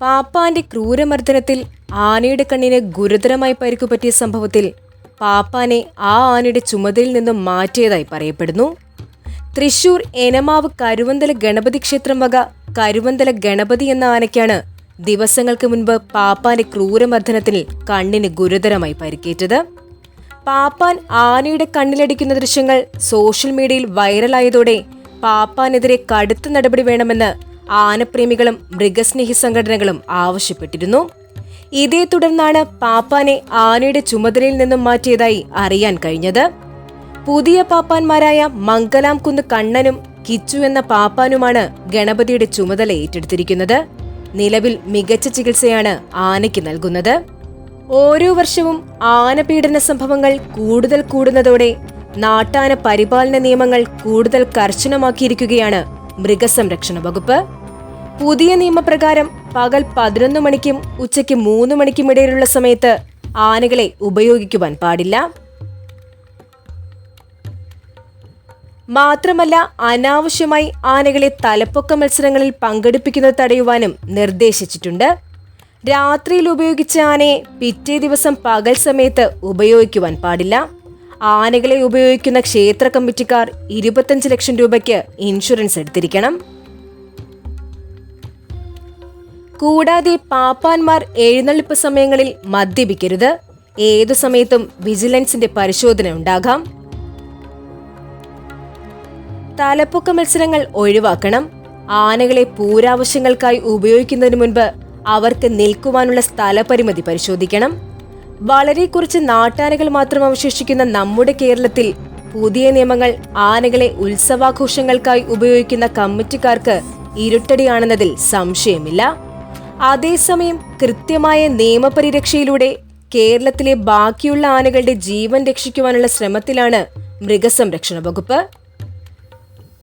പാപ്പാന്റെ ക്രൂരമർദ്ദനത്തിൽ ആനയുടെ കണ്ണിന് ഗുരുതരമായി പരിക്കുപറ്റിയ സംഭവത്തിൽ പാപ്പാനെ ആ ആനയുടെ ചുമതലയിൽ നിന്നും മാറ്റിയതായി പറയപ്പെടുന്നു. തൃശൂർ എനമാവ് കരുവന്തല ഗണപതി ക്ഷേത്രം വക കരുവന്തല ഗണപതി എന്ന ആനയ്ക്കാണ് ദിവസങ്ങൾക്ക് മുൻപ് പാപ്പാന്റെ ക്രൂരമർദ്ദനത്തിൽ കണ്ണിന് ഗുരുതരമായി പരിക്കേറ്റത്. പാപ്പാൻ ആനയുടെ കണ്ണിലടിക്കുന്ന ദൃശ്യങ്ങൾ സോഷ്യൽ മീഡിയയിൽ വൈറലായതോടെ പാപ്പാനെതിരെ കടുത്ത നടപടി വേണമെന്ന് ആനപ്രേമികളും മൃഗസ്നേഹി സംഘടനകളും ആവശ്യപ്പെട്ടിരുന്നു. ഇതേ തുടർന്നാണ് പാപ്പാനെ ആനയുടെ ചുമതലയിൽ നിന്നും മാറ്റിയതായി അറിയാൻ കഴിഞ്ഞത്. പുതിയ പാപ്പാന്മാരായ മംഗലാം കുന്ന് കണ്ണനും കിച്ചു എന്ന പാപ്പാനുമാണ് ഗണപതിയുടെ ചുമതല ഏറ്റെടുത്തിരിക്കുന്നത്. നിലവിൽ മികച്ച ചികിത്സയാണ് ആനയ്ക്ക് നൽകുന്നത്. ഓരോ വർഷവും ആനപീഡന സംഭവങ്ങൾ കൂടുതൽ കൂടുന്നതോടെ നാട്ടാന പരിപാലന നിയമങ്ങൾ കൂടുതൽ കർശനമാക്കിയിരിക്കുകയാണ് മൃഗസംരക്ഷണ വകുപ്പ്. പുതിയ നിയമപ്രകാരം പകൽ പതിനൊന്ന് മണിക്കും ഉച്ചയ്ക്ക് മൂന്ന് മണിക്കും ഇടയിലുള്ള സമയത്ത് ആനകളെ ഉപയോഗിക്കുവാൻ പാടില്ല. മാത്രമല്ല അനാവശ്യമായി ആനകളെ തലപ്പൊക്ക മത്സരങ്ങളിൽ പങ്കെടുപ്പിക്കുന്നത് തടയുവാനും നിർദ്ദേശിച്ചിട്ടുണ്ട്. രാത്രിയിൽ ഉപയോഗിച്ച ആനയെ പിറ്റേ ദിവസം പകൽ സമയത്ത് ഉപയോഗിക്കുവാൻ പാടില്ല. ആനകളെ ഉപയോഗിക്കുന്ന ക്ഷേത്ര കമ്മിറ്റിക്കാർ ഇരുപത്തഞ്ച് ലക്ഷം രൂപയ്ക്ക് ഇൻഷുറൻസ് എടുത്തിരിക്കണം. കൂടാതെ പാപ്പാന്മാർ എഴുന്നള്ളിപ്പ് സമയങ്ങളിൽ മദ്യപിക്കരുത്. ഏതു സമയത്തും വിജിലൻസിന്റെ പരിശോധന ഉണ്ടാകാം. തലപ്പൊക്ക മത്സരങ്ങൾ ഒഴിവാക്കണം. ആനകളെ പൂരാവശ്യങ്ങൾക്കായി ഉപയോഗിക്കുന്നതിന് മുൻപ് അവർക്ക് നിൽക്കുവാനുള്ള സ്ഥലപരിമിതി പരിശോധിക്കണം. വളരെ കുറച്ച് നാട്ടാനകൾ മാത്രം അവശേഷിക്കുന്ന നമ്മുടെ കേരളത്തിൽ പുതിയ നിയമങ്ങൾ ആനകളെ ഉത്സവാഘോഷങ്ങൾക്കായി ഉപയോഗിക്കുന്ന കമ്മിറ്റിക്കാർക്ക് ഇരുട്ടടിയാണെന്നതിൽ സംശയമില്ല. അതേസമയം കൃത്യമായ നിയമപരിരക്ഷയിലൂടെ കേരളത്തിലെ ബാക്കിയുള്ള ആനകളുടെ ജീവൻ രക്ഷിക്കുവാനുള്ള ശ്രമത്തിലാണ് മൃഗസംരക്ഷണ വകുപ്പ്